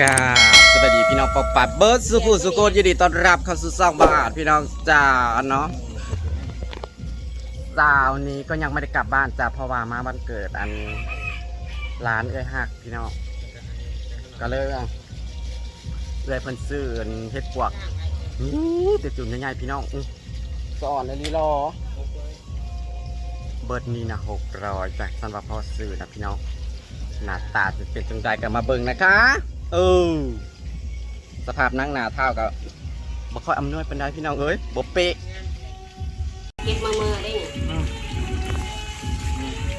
กราบสวัสดีพี่น้องปอปัดเบิร์ดสุภูสุโกนยินดีต้อนรับเข้าสู่ซองบาทพี่น้องจ้าเนาะจ้าวันนี้ก็ยังไม่ได้กลับบ้านจ้าเพราะว่ามาวันเกิดอันร้านเอ้ยหักพี่น้องก็เลยเอาเลยเพิ่นซื้อเฮ็ดปวกนี่แต่จุ่มใหญ่ๆพี่น้องสอนเลยลีรอเบิร์ดนี่นะหกร้อยจ้ะสำหรัพอซื้อนะพี่น้องหน้าตาจะเป็นจังใดกันมาเบิ่งนะคะ เออสภาพนั่งหนาเท่ากับบ่ค่อยอำนวยเป็นไดพี่น้องเอ้ยบ่เป๊ะเก็บมาเมื่อได้ไง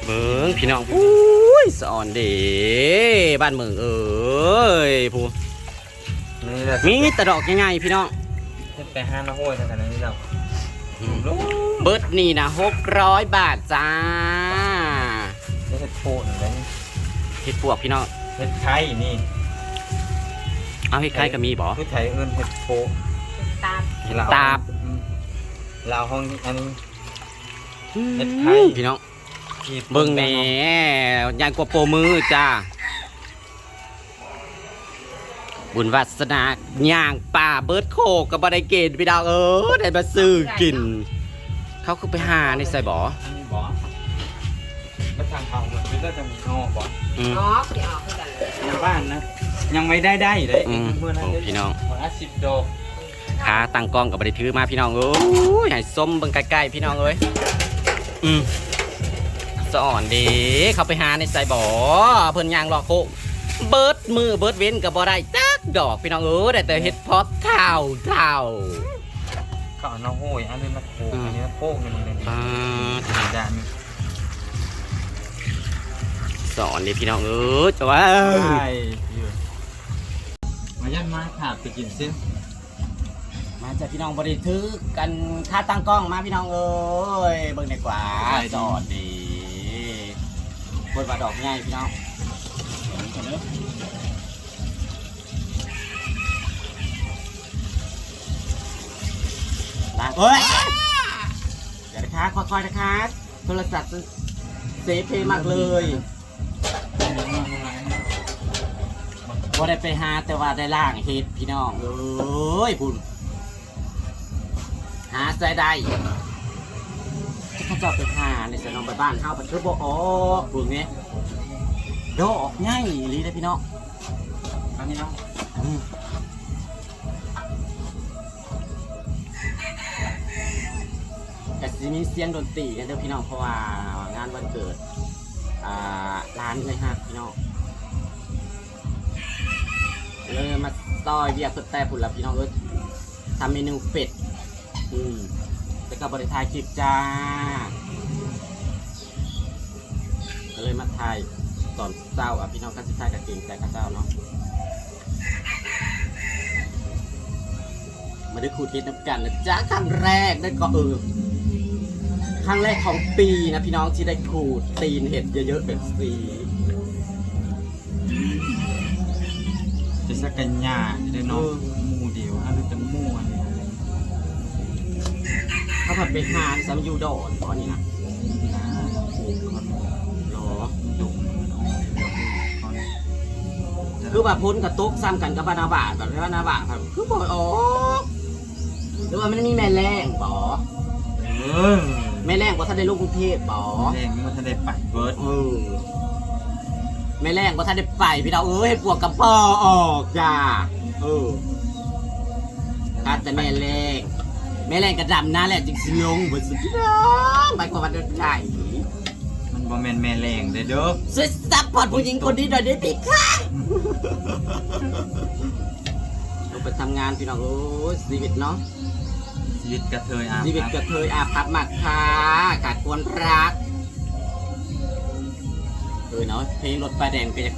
เบิ่งพี่น้องอุ้ยสอนเด้บ้านเมืองเอ้ยผู้นี่แหละมีแต่ดอกง่ายๆพี่น้องไปห้าน้าห้วยขนาดนี้เราอืมเบิดนี่นะ600บาทจ้าไม่ใช่โพดอะไรนี่เฮ็ดปวกพี่น้องเห็ดไทยนี่ เอาเฮ็ดใครก็มีบ่คือไทยเอิ้นเห็ดโพตามลวตาบ อืมลาวห้องอันนี้ เฮ็ดไข่พี่น้อง ที่เบิ่งแหน่ยางกว่าโปรมือจ้า บุญวัสนาย่างป่าเบิร์ดโคกกับบไดเกตพี่ดาวเออได้มาซื้อกิน เขาคือไปหาในใส่บ่ออันนี้บ่ก็ทางเขาเหมือนเป็นเรื่องจะมีนอกบ่อืมอ๋อเดี๋ยวเอาคือกันเลย ทางบ้านนะ ยังไม่ได้ได้เลยอืมเมื่อนั้นโอ้พี่น้องวันละสิบดอกขาตั้งกล้องกับบไดถือมาพี่น้องเอ้ยให้ส้มเบิ่งใกล้ๆพี่น้องเอ้ยอืมสอนเดีเขาไปหาในใส่บ่อเพิ่นย่างรอโคกเบิร์ดมือเบิร์ดเว้นกับบ่ได้จักดอกพี่น้องเอ้ยได้แต่เฮ็ดพอดเท่าเท่าก็เอาน้าห้วยอันนี้มาโขกอืมอันนี้มาโป้งนี่มันเลยอ่านี่ด้านนี้สอนดิพี่น้องเออจะว่าใช่อ ยู่มายันมาขาดไปกินซิมาจากพี่น้องบริทึกกันค่าตั้งกล้องมาพี่น้องเอ้ยเบิ่งดีกว่าสอนดีบนบาดอกง่ายพี่น้องล้างเอ้ยเดี๋ยวนะคะค่อยๆนะคะโทรศัพท์เซฟเพย์มากเลย บ่ได้ไปหาแต่ว่าได้ล่างเฮ็ดพี่น้องเอ้ยพุ่นหาใส่ได้ถ้าเจาไปหาในสนองไปบ้านเฮาไปเทือบ่ออกพวกนี้ดอกง่ายอีหลีเด้อพี่น้องอันนี้เนาะอืมแต่สิมีเสียงดนตรีกันเด้อพี่น้องเพราะว่างานวันเกิดอ่าร้านเลยฮะพี่น้อง เลยมาต่อยเบียร์เพื่อแต่ผุนละพี่น้องเอ้ยทำเมนูเป็ด อืมแล้วก็บริทายคลิปจ้า ก็เลยมาถ่ายตอนเศร้าอะพี่น้องกันสิถ่ายกับเก่งใจกับเจ้าเนาะ มาได้ขูดเห็ดน้ำกันนะจ้าครั้งแรกได้ก็เออครั้งแรกของปีนะพี่น้องที่ได้ขูดตีนเห็ดเยอะๆแบบสี สักกันยาจะได้เน้องหมูเดียวอันนี้จะหมูอันนี้เขาผัดไปหาซัมยูโดอนตอนนี้นะนะโอ้คนหรอดุมันออกเดี๋ยวคนคือว่าพ้นกับตุ๊กซ้ำกันกับบานาบาทแบบบานาบาทครับคือบอกอ๋อหรือว่ามันมีแม่แรงบอเออแม่แรงว่าท่านได้ลูกกรุงเทพบอแรงนี่มันจะได้ปัดเบิร์ดเออ แม่แรงว่าท่านได้ไปพี่เราเอ้ยให้ปวกกับปอออกจ้าเออการแต่แม่แรงแม่แรงกระดำหน้าแหละจิงสิลงบนสุดพี่น้องหมายความว่าเดินไก่มันบ่แมนแม่แรงเด้อเด้อช่วยซัพพอร์ตผู้หญิงคนนี้หน่อยได้ไหมคะลงไปทำงานพี่น้องโอ้ยชีวิตเนาะชีวิตกระเทยอาชีวิตกระเทยอาภัพมากค่ะขาดควรรัก เออเนาะเพลงรถไฟแดงก็จะ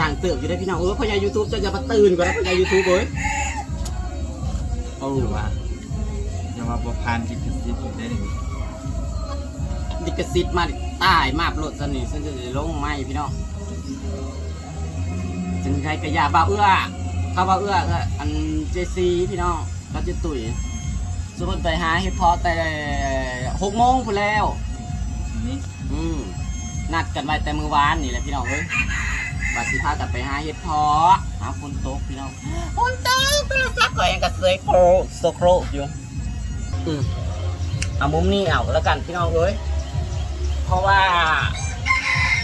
ดังเติบอยู่ได้พี่น้องเออพอยายูทูบจะจะมาตื่นกว่านะพอยายูทูบเอ้ยโอ้หรือว่าอย่าว่าบ่ผ่านจิตกระซิบได้เลยดิกระซิดมาใต้มาบรถสนิทฉันจะได้ลงไม้พี่น้องจึงใครกระยาบ่าวเอื้อเขาบ่าวเอื้อเอื้ออันเจซีพี่น้องเขาจะตุ๋ยสมมติไปหาเฮ็ดพอแต่หกโมงพูนแล้วอั นนี้อืมนัดกันไว้แต่มือวานนี่แหละพี่น้องเอ้ยบาสิพากันไปหาเห็ดเพาะหาฝนตกพี่น้องฝนตกก็เลยซักก็ยังกระเซยโครโซโครอยู่อืมเอามุมนี้เอาแล้วกันพี่น้องเอ้ยเพราะว่า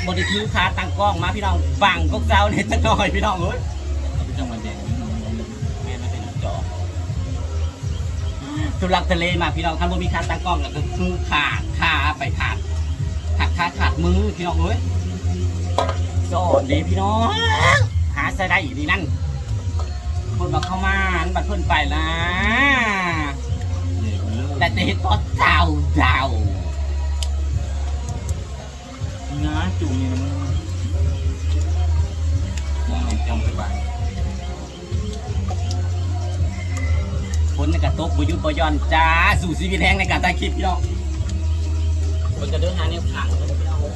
บริทิวคาตั้งกล้องมาพี่น้องบังพวกเจ้าเนี่ยจะหน่อยพี่น้องเอ้ยเอาไปจังหวัดแดงนี่แม่ไม่เป็นจอทุลักทะเลมาพี่น้องคันบ่มีคาตั้งกล้องแล้วก็คือขาดขาไปขาด ขาดขาดมือพี่น้องเอ้ยสอนดีพี่น้อง หาใส่ได้อีกดีนั่นคนมาเข้ามาอันบัดเพิ่นไปนะเด็กเลิกแต่จะเห็นตอนเจ้าเจ้าน้าจุ่มนี่มันมองจำไปบ้างคนในกระตกบุยุบย่อนจ้าสู่ชีวิตแห้งในการถ่ายคลิปพี่น้อง คนจะเดินหาแนวขังเลยพี่น้องเอ้ย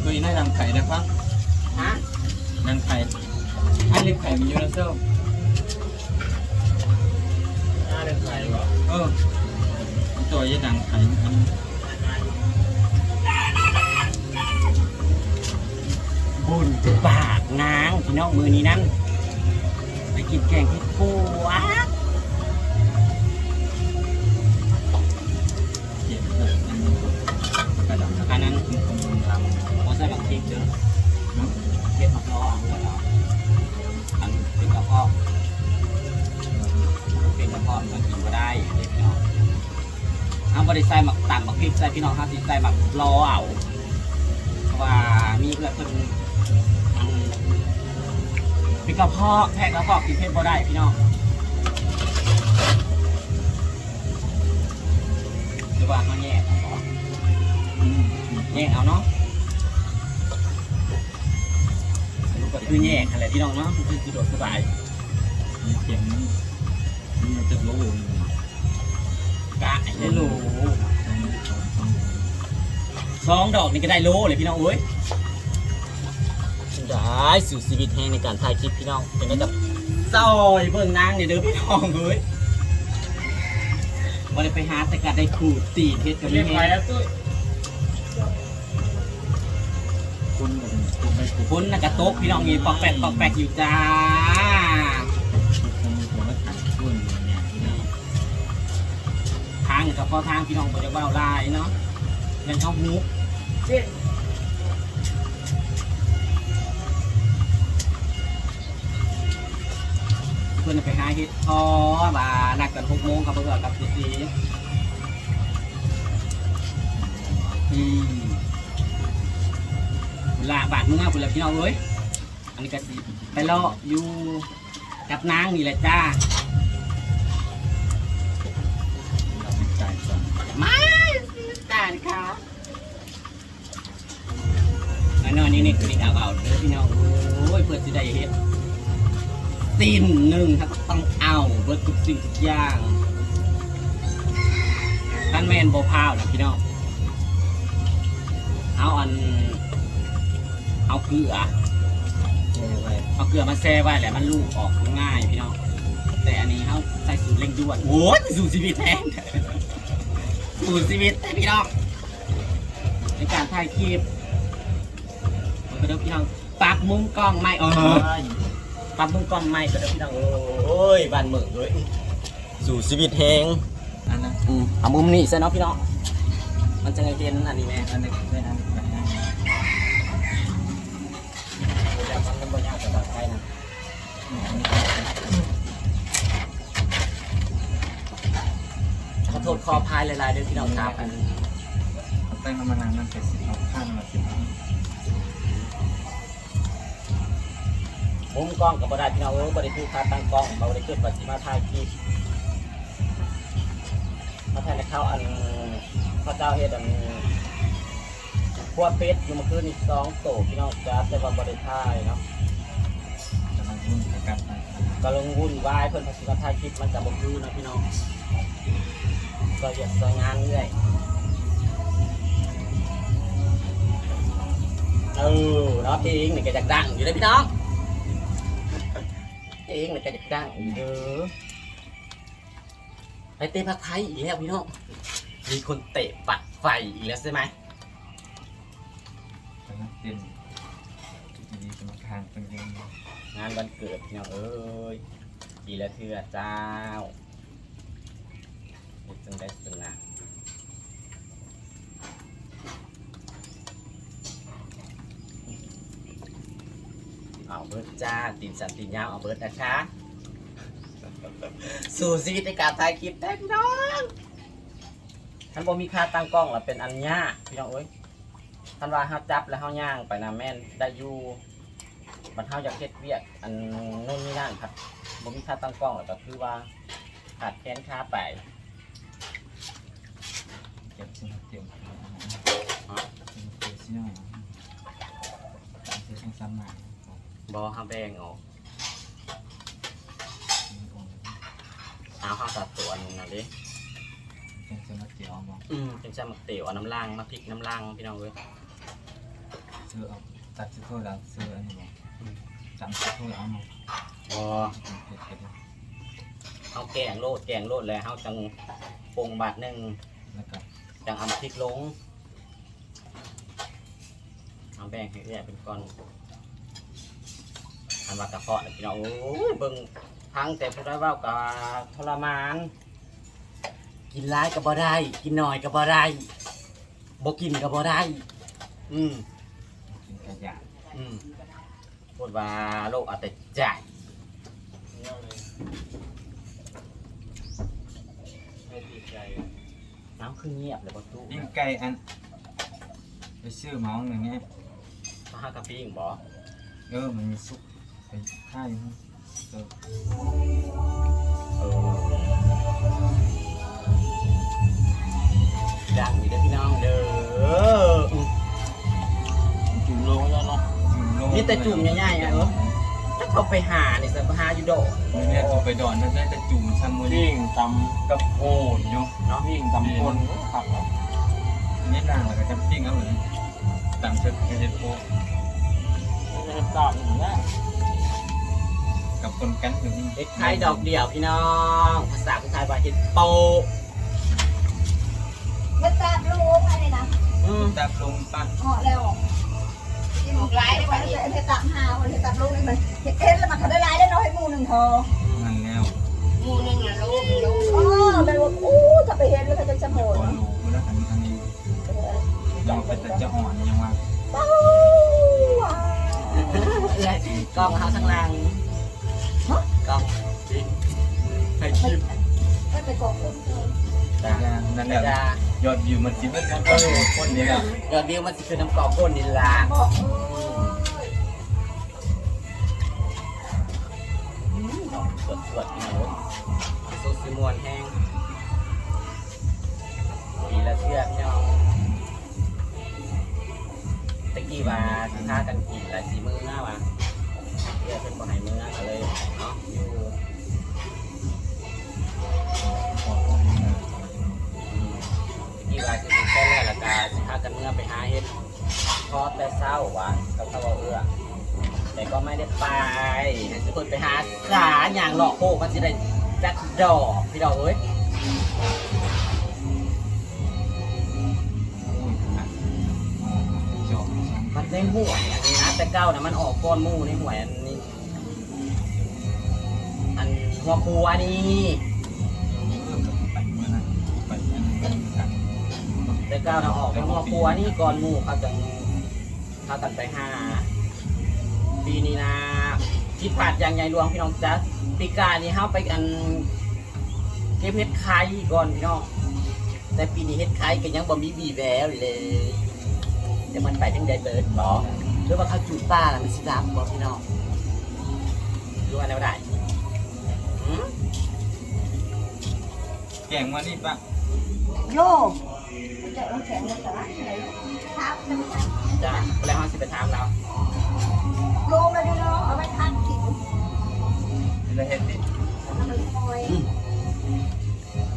เคยได้นำไข่นะครับฮะนำไข่ให้เล็กไข่มียูนิเซลน่าเดินไปก่อนเออตัวยี่ดังไข่อันบุญปากนางพี่น้องมือนี้นั่นไปกินแกงเห็ดปัวเเป็นกระเพาะมันกินก็ได้เด็กพี่น้องเอาบริใส่หมักตัดหมักพริกใส่พี่น้องห้าสิใส่หมักรอเอาเพราะว่ามีเพื่อนเพิ่นอันเป็นกระเพาะแพะกระเพาะกินเผ็ดบ่ได้พี่น้องหรือว่าเขาแยกแยกเอาเนาะก็คือแยกอะไรที่น้องเนาะคือสะดวกสบายเสียง มันจะโล่งกะได้โลสองดอกนี่ก็ได้โลเลยพี่น้องเอ้ยได้สู่ชีวิตแห้งในการถ่ายคลิปพี่น้องเป็นไงกับซอยเบิ่งนางเนี่ยเด้อพี่น้องเอ้ยวันนี้ไปหาแต่กัดได้ขูดตีเพชรกับพี่แห้งคุณกับคุณไปคุณพ้นน่ะกระตกพี่น้องนี่ปอกแปกปอกแปกอยู่จ้าางกับพอทางพี่น้องก็จะว่าลายเนาะยังเข้าฮุกเพื่อนไปหาเฮ็ดพอมานักกันหกโมงกับเพื่อนกับสีสีอืมเวลาบาทมึงเอาไปแล้วพี่น้องเอ้ยอันนี้ก็สิไปเลาะอยู่กับนางนี่แหละจ้าานค่ะนอนนี่นี่คือเอาเอาเด้อพี่น้องโอ้ยเพื่อจะได้เฮ็ดตีนหนึ่งถ้าต้องเอาเบิดทุกสิ่งทุกอย่างท่านแม่นโบพาวนะพี่น้องเอาอันเอาเกลือแช่ไว้เอาเกลือมาแช่ไว้แหละมันลูกออกง่ายพี่น้องแต่อันนี้เขาใส่สูตรเร่งด่วนโอ้ยสูตรชีวิตแทน สูตรชีวิตแท้พี่น้องในการถ่ายคลิปมันก็เดี๋ยวพี่น้องปรับมุมกล้องไม่เออปรับมุมกล้องไม่ก็เดี๋ยวพี่น้องโอ้ยบานเมืองเลยสู่ชีวิตแหงอันนั้นอืมเอามุมนี้ซะเนาะพี่น้องมันจะไงเห็นอันนี้แม่อันนี้ได้อันไปอันนี้เดี๋ยวมันก็บ่ยากสำหรับใครนะ โทษขออภัยหลายๆเด้อพี่น้องครับอันตั้งมานานนั่นเป็นสิบเอาข้างมาสิบมุมกล้องกับบ่ได้พี่น้องเออบริทูค่าตั้งกล้องบ่ได้เกิดปัจจิมาถ่ายคลิปมาถ่ายในข้าวอันพระเจ้าเฮ็ดอันพวกเป็ดอยู่เมื่อคืนนี่สองโตพี่น้องจ้าแต่ว่าบ่ได้ถ่ายเนาะกำลังรุ่นกับไปก็ลงวุ่นวายเพิ่นภาษีมาถ่ายคลิปมันจะบ่คือนะพี่น้อง ก็อยากสวยงานเรื่อยเออเนาะเพลงนี่ก็อยากดังอยู่เลยพี่น้องเพลงนี่ก็อยากดังอยู่เด้อไปเตะผักไทยอีกแล้วพี่น้องมีคนเตะปัดไฟอีกแล้วใช่ไหมกำลังเต้นมาทางเป็นยังงานวันเกิดพี่น้องเอ้ยปีละเทื่อเจ้า เดจังได้สนะเอาเบิร์ดจ้าตินสันตินยาวเอาเบิร์ดนะคะ สู่ชีวิตในการถ่ายคลิปได้พี่น้องท่านบ่มีค่าตั้งกล้องแล้วเป็นอันยากพี่น้องเอ้ยท่านว่าเฮาจับแล้วเฮาย่างไปนะแม่นได้อยู่มันเท่าอยากเฮ็ดเวียกอันนู่นนี่นั่นครับบ่มีค่าตั้งกล้องหรอกก็คือว่าขาดแค้นค่าไป เก็บชิ้นเตรียมเก็บชิ้นหน่อยตามเส้นซ้ำหน่อยบ่เฮาแบ่งออกเอาเฮาตัดตัวอันนั้นดิเป็นเส้นมาเจียวมองอืมจังซั่นมักเตี๋ยวเอาน้ำล่างมาพริกน้ำล่างพี่น้องเอ้ยซื้อเอาตัดชิ้นโทษแล้วซื้ออันนี้บอกจำชิ้นโทษเอามาบ่เผ็ดเผ็ดเฮาแกงโลดแกงโลดแล้วเฮาจังปรุงบาทหนึงแล้วก็ จังเอาพริกลงเอาแบ่งให้เอื้อยเป็นก้อนอันว่ากระเพาะน่ะพี่น้องโอ้ยเบิ่งพังแต่ผู้ใดเว้าก็ทรมาน กินร้ายก็บ่ได้ กินหน่อยก็บ่ได้บ่กินก็บ่ได้ อืมกินกระยาอืมพูดว่าโลกเอาแต่ใจาย ไม่ติดใจ น้ำคือเงียบเลยประตูยิ่งไก่อันไปซื้อเมาส์หนึ่งเนี้ยมาหากะปิ้งบ่เออมันมีซุปไปค่ายเออเออย่างนี้เด้อพี่น้องเด้ออืมจุ่มลงแล้วเนาะนี่แต่จุ่มง่ายๆอะเออ ถ้าเขาไปหานี่สิไปหาอยู่โดดเนี่ยตัวไปดอนนั่นได้แต่จุ่มซัมมือวิ่งตำกับโอ้ยเนาะเนาะวิ่งตำคนขับนี่นางแล้วก็จะปิ้งเอาเลยต่างเชิดเฮ็ดโปเล่นตามอย่างนี้กับคนกันถึงเฮ็ดไข่ดอกเดียวพี่น้องภาษาคนไทยว่าเฮ็ดโปมันตามลูกอะไรนะอืมตับลงตัดเหาะแล้วกิน หมกไล่ได้ไหมเห็ดตับหาเห็ดตับลูกได้ไหมเห็ดเอ็นแล้วมันเขาได้ไล่ได้น้อยให้หมูหนึ่งพอนั่นแล้วหมูหนึงอะลูกลูกอ๋อเป็นว่าอู้ถ้าไปเห็นแล้วเขาจะจะโหดแล้วอันนี้อันนี้ยังเป็นแต่จะอ่อนยังว่าเป้าว้าวเลยกล้องเขาข้างล่างกล้องจริงให้คลิปไม่ไปกอกคน จ้านั่นแหละจ้ายอดวิวมันจิ้มเป็นกันเออคนนี้แหละยอดวิวมันสิคือน้ำกรอกก้นนี่ล่ะบอกเอ้ยสวดสวดพี่น้องโซซิมวนแห้งปีละเทือกพี่น้องตะกี้ว่าสิพากันกินหลายสีมือหน้าว่ะเพื่อเป็นบ่ให้มือก็เลยเนาะอยู่ ตะกี้ว่าสิเป็นแค่แรกและกาสิพากันเมื่อไปหาเฮ็ดทอแต่เศร้าว่ะกับข้าเอื้อแต่ก็ไม่ได้ไปให้ทุกคนไปหาสาอย่างหลอกโคกันสิได้จักดอกพี่ดอกเอ้ยมันในหวยอันนี้นะแต่เก้าเนะมันออกก้อนมู่ในหวยอันนี้ อันหัวคัวนี่ แต่เก้านะออกทั้งหัวครัวนี่ก้อนหมู่เขาจะพากันไปหาปีนี้นะคิดผ่านอย่างใหญ่หลวงพี่น้องจ๊ะปีกายนี่เฮาไปอันเก็บเห็ดไข่ก่อนพี่น้องแต่ปีนี้เฮ็ดไข่ก็ยังบ่มีบีแววเลยจะมันไปทั้งใดเบิดบ่หรือว่าเขาจูบป้าล่ะมันสิรับบ่พี่น้องรู้อะไรบ่ได้หืมแกงวันนี้ปะโย จะต้องแข็งเลยแต่ละไหนครับจะไม่ใช่จ้ะแล้วเฮาสิไปถามเราโลงเลยเนาะเอาไว้ทานกินแล้วเฮ็ดดิมันเลยคอย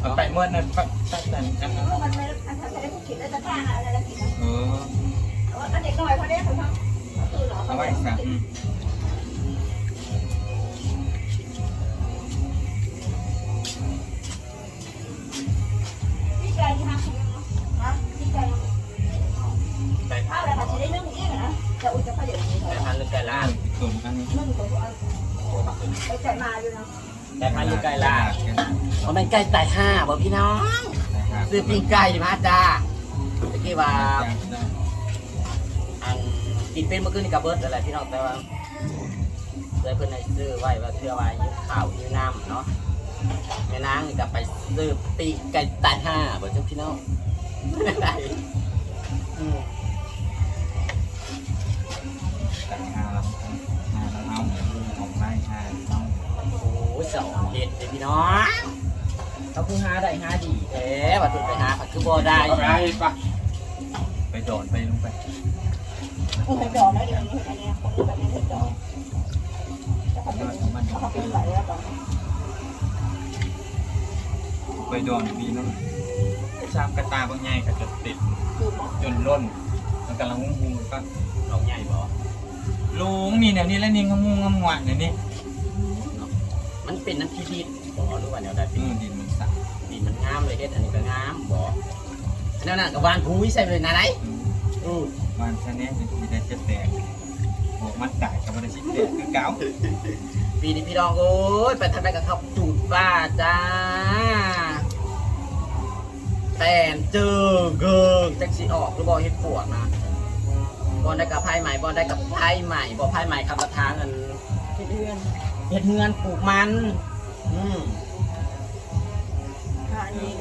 เอาไปเมื่อนั้นปะตัดแต่กันมันไม่ถ้าไม่ได้กินแล้วจะทาอะไรแล้วกินเออเอาเด็กหน่อยพอได้เขาทำตื่นหรอเอาไว้สั่งพี่ ไปใจมาอยู่นะแต่พันอยู่ไก่ลาดมันเป็นไก่ตายห้าบอกพี่น้องซื้อปิ้งไก่มาจ้าตะกี้ว่าอันกินเป็นเมื่อคืนนี่กับเบิร์ดอะไรพี่น้องแต่ว่าเลยเพื่อนให้ซื้อไว้ว่าเพื่อไว้ยิ้ข่าวยิ้น้ำเนาะแม่นางนี่ก็ไปซื้อปิ้งไก่ตายห้าบอกจ้าพี่น้องอืมแต่ ของไล่งานเราโอ้ยสองเห็ดเลยพี่น้องเขาคือหาได้หาดีแท้ว่าถูกไปหาผัดคือบ่ได้ไปปะไปโดดไปลงไปกูเห็นดอกแล้วเดี๋ยวนี้อันนี้คนแบบนี้เห็นดอกจะทำเป็นมันเขาเป็นไหลแล้วตอนไปโดนปีนั้นชามกระตาบางใหญ่ก็จะติดจนล้นมันกำลังงงก็ลองใหญ่บ่ลุงนี่แนวนี้แล้วนี่งงงงงวเนี่ยนี่ มันเป็นน้ำที่ดินบ่หรือว่าแนวใดอืเป็นมดินมันสั่นดินมันงามเลยเฮ็ดอันนี้ก็งามบ่อันนั้นน่ะกับวานพุ้ยใส่ไปนะไหนอือมันชะเนี้จะมีได้จะแตกพวกมันตายกับมันได้ชิดแตกคือเก่าปีนี้พี่น้องโอ้ยไปทำได้กับข้าวจูดป้าจ้าแต่นเจอเกิงแจ็คสีออกหรือบ่เฮ็ดปวกนะบอลได้กับไพ่ใหม่บอลได้กับไพ่ใหม่บ่ไพ่ใหม่คำประทางอันเป็นเดือน เฮ็ดเงินปลูกมัน อืมหานี้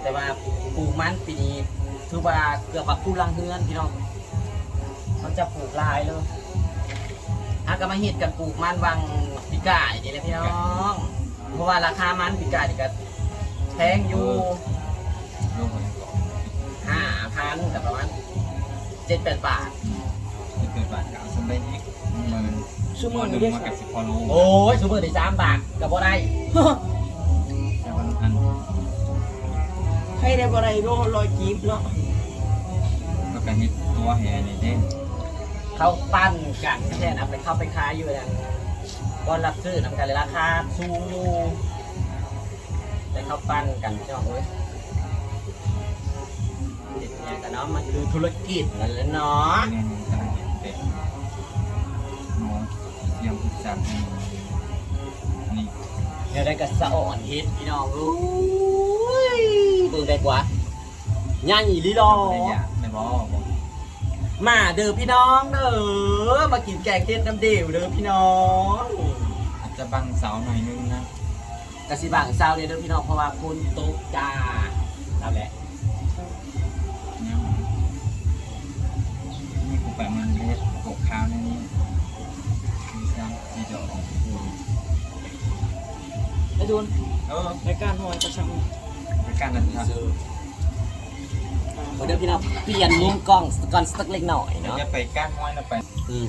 แต่ว่าปลูกมันปีนี้คือว่าเกือบว่าปลูกลังเฮือนพี่น้องเขาจะปลูกหลายเลยอาก็มาเฮ็ดกันปลูกมันวังปีกายนี่แหละพี่น้องเพราะว่าราคามันปีกายนี่ก็แพงอยู่โลกมันก่อนห้าพันกับประมาณเจ็ดแปดบาทจะเกิดบาดกาวสมได้อีกหมื่น ชั่วโมงหนี้นึ่ได้งมาสักับกสิบพอรู้โอ้ยซูเปอร์ได้สามบาทกับบ่ได้แต่วันอันให้ได้บ่ได้โลลอยจีบเนาะก็กระหิดตัวแห่นี่เด้เขาปั้นกันแค่นะไปเข้าไปขายอยู่นั่นก็รับซื้อนำกันเลยราคาสูงอยู่แต่เขาปั้นกันพี่น้องเว้ยติดเนี่ยกันเนาะมันคือธุรกิจนั่นแหละเนาะ เสียงผู้จัดนี่เดี๋ยวได้กับสะอ่อนเฮ็ดพี่น้องโอ้ยเบิ่งได้กว่าย่างอีหลีดอได้ยากได้บ่บอกมาเด้อพี่น้องเด้อมากินแกงเฮ็ดน้ำเดียวเด้อพี่น้องอาจจะบังเสาหน่อยนึงนะกะสิบางเศร้าเนี่ยเด้อพี่น้องเพราะว่าคุณตกจ้าเอาแหละเนี่ยนี่กูไปมันเล็ดกบข้าวในนี้มีซ้ำสีดอก ไอ้ดูนเออรายการหอยกระชังไปการนั้นครับซื้อเดี๋ยวพี่น้องเปลี่ยนมุมกล้องก่อนสักเล็กหน่อยเดี๋ยวเนาะจะไปก้านห้อยนะไปอืม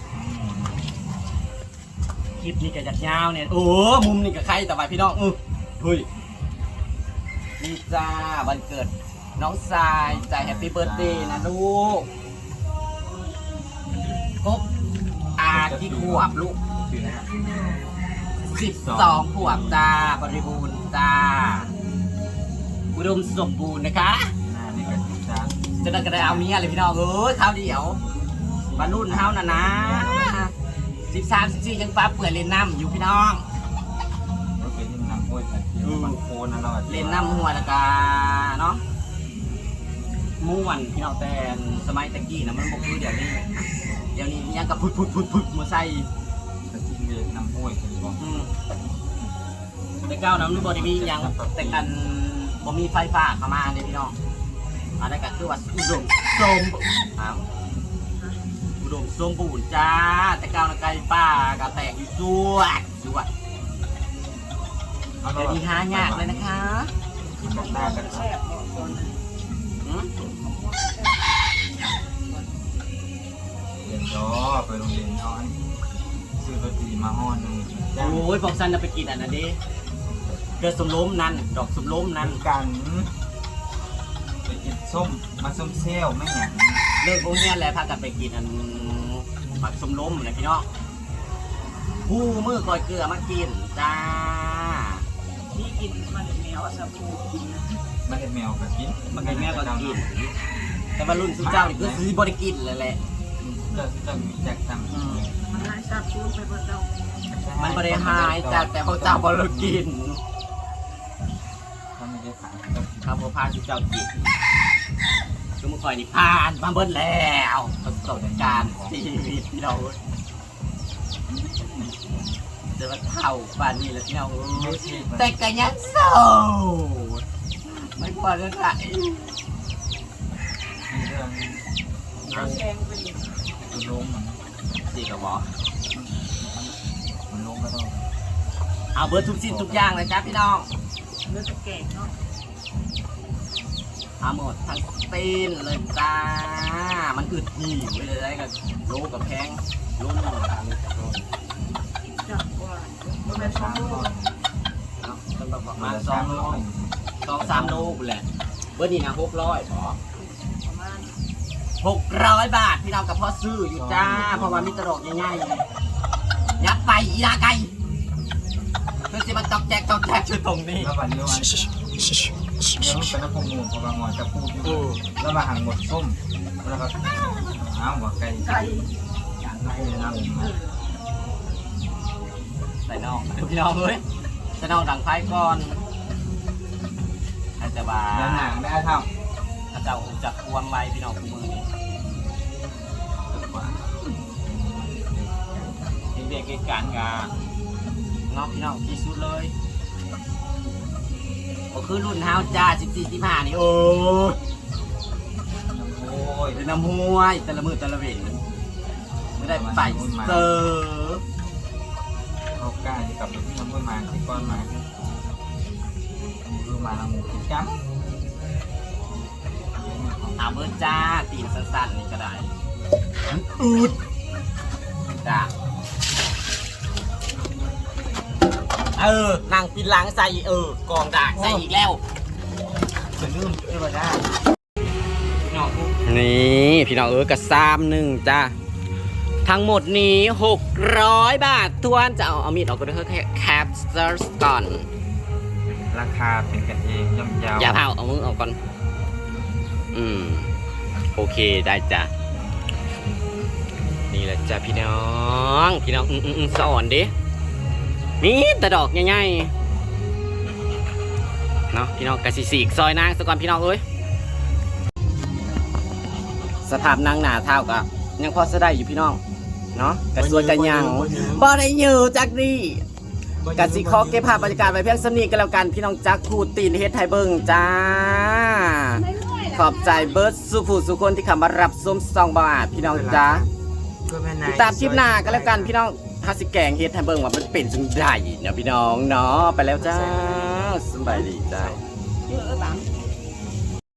คลิปนี้ก็จะยาวเนี่ยโอ้มุมนี่ก็ใครแต่ว่าพี่น้องเออเฮ้ยนี่จ้าวันเกิดน้องทรายจ่ายแฮปปี้เบิร์ดเดย์นะลูกครบอากี่ขวบลูก ถือนะสิบสองขวบจ้าบริบูรณ์จ้า อุดมสมบูรณ์นะคะหน้านี่ก็ติดจ้าจะได้ก็ได้เอาเมียเลยพี่น้องเอ้ยข้าวเดียวบรรลุนเฮาน่ะนะสิบสามสิบสี่ยังปลาเปื่อยเล่นน้ำอยู่พี่น้องก็เป็นที่นำห้วยแต่ที่มันโคนนะเราเล่นน้ำหัวแล้วก็เนาะม่วนพี่น้องแต่สมัยตะกี้นะมันบ่คือเดี๋ยวนี้ เดี๋ยวนี้มีหยังกับพุดพุดพุดพุดมาใส่ แต่เก้าน้ำมันบ่ได้มีหยังแต่กันบ่มีไฟฟ้าเข้ามาเลยพี่น้องอันนั้นก็คือว่าอุดมสมบูรณ์อ้าวอุดมสมบูรณ์จ้า แต่เก้านะไก่ป้าก็แตกอยู่จวดจวดเดี๋ยวนี้หายากเลยนะคะบอกหน้ากันแซ่บอืมเรียนรอไปโรงเรียนนอน ซื้อรถดีมาห้อนนึงโอ้ยพวกฉันจะไปกินอันนั้นดิเกิดสมล้มนั่นดอกสมล้มนั่นกันไปกินส้มมาส้มเซลไม่หยังเลิกโรงเรียนแล้วพากันไปกินอันผักสมล้มนะพี่น้องผู้มือก่อยเกลือมากินจ้านี่กินมันแมวสบู่กินมันเป็นแมวกับกินมันเป็นแม่ก็กินแต่ว่ารุ่นสุเจ้านี่ก็ซื้อบริกินเลยแหละเลิกเลิกแจกตัง มันหายทราบชื่ไปเบิดเรามันบริหายจากแต่เขาเจ้าบริกินเขาไม่ได้ขายข้าวพาชุเจ้ากินคือมึงคอยนี่ผ่านมาเบิดแล้วประสบการณ์ชีวิตพี่น้องเอ้ยเจะมาเท่าป่านนี้แล้วพี่น้องเอ้ไม่ยแต่ก็ยังโสดไม่พอแล้วไงมีเรื่องแดงไปอีกมันลงมัน สี่กระบอมันลงก็ต้องเอาเบิร์ดทุกสิ่งทุกอย่างเลยจ้าพี่น้องเลือดแก่เนาะเอาหมดทั้งตีนเลยจ้า มันอึดหิวไปเลยกับโลกับแพงโลนึงตามนี้จะโลจับว่ามันเป็นช่องโลกเนาะเป็นประมาณสอองงโลร้อยสองสามโลแหละเบอร์นี่นะหกร้อยพอประมาณ หกร้อยบาทพี่น้องกับพ่อซื้ออยู่จ้า เพราะว่ามีตลกง่ายๆยัดไปอีลาไก่เพื่อจะมาจอกแจกจอกแจกชื่อตรงนี้แล้ววันนี้วันเดี๋ยวเป็นน้ำพงมูลพอบางวันจะพูดอยู่แล้วมาหั่นหมดส้มแล้วก็อ้าวหัวไก่ไก่อย่างไรนะใส่นอกเดี๋ยวพี่น้องเอ้ยใส่นอกดังไฟก่อนอาจจะว่าแล้วหนังได้ทถ้าเจ้าจะควงไว้พี่น้องคู่มือ นี้เด็กการงานเนาะพี่น้องที่สุดเลยก็คือรุ่นเฮาจ้า14 15นี่โอ้ยำโอ้ยเป็นน้ำห้วยแต่ละมือแต่ละเวนไม่ได้ไปเซอร์เขากล้าที่กับที่น้ำมันมาที่ก้อนมาดูมาล้วหมูกินจ้ำเอาเบอร์จ้าตีนสั้นๆนี่ก็ได้อืดจ้า เออนางปีนหลังใส่เออกองดากใส่อีกแล้วจะลืมเอวได้นี่พี่น้องเออกระซามหนึ่งจ้าทั้งหมดนี้ 600 บาททวนจะเอาเอามีดออกก็ได้แค่แคปเซอร์ก่อน ราคาเป็นกันเองย่อมยาวอย่าเผาเอามือออกก่อน อืม โอเคได้จ้ะนี่แหละจ้ะพี่น้อง พี่น้องอืมอืมอืมสอนดิ มีแต่ดอกง่ายๆเนาะพี่น้องกะสิสีกซอยนางสะก่อนพี่น้องเอ้ยสภาพนางหนาเท่ากับยังพอจะได้อยู่พี่น้องเนาะกระสวยกันยังบ่ได้ยือจากนี่กสิขอเก็บภาพบรรยากาศไว้เพียงสำนีกันแล้วกันพี่น้องจักคูตีนเฮ็ดไทยเบิงจ้า ขอบใจเบิร์ดสุผู้สุคนที่เข้ามารับส้มซองบาทพี่น้องจ้าก็แม่นายติดตามคลิปหน้ากันแล้วกันพี่น้อง ฮัสสิแกงเฮ็ดไทยเบิงว่ามันเป็นจังไดเนาะพี่น้องเนาะไปแล้วจ้าสบายดีจ้า เยอะบาง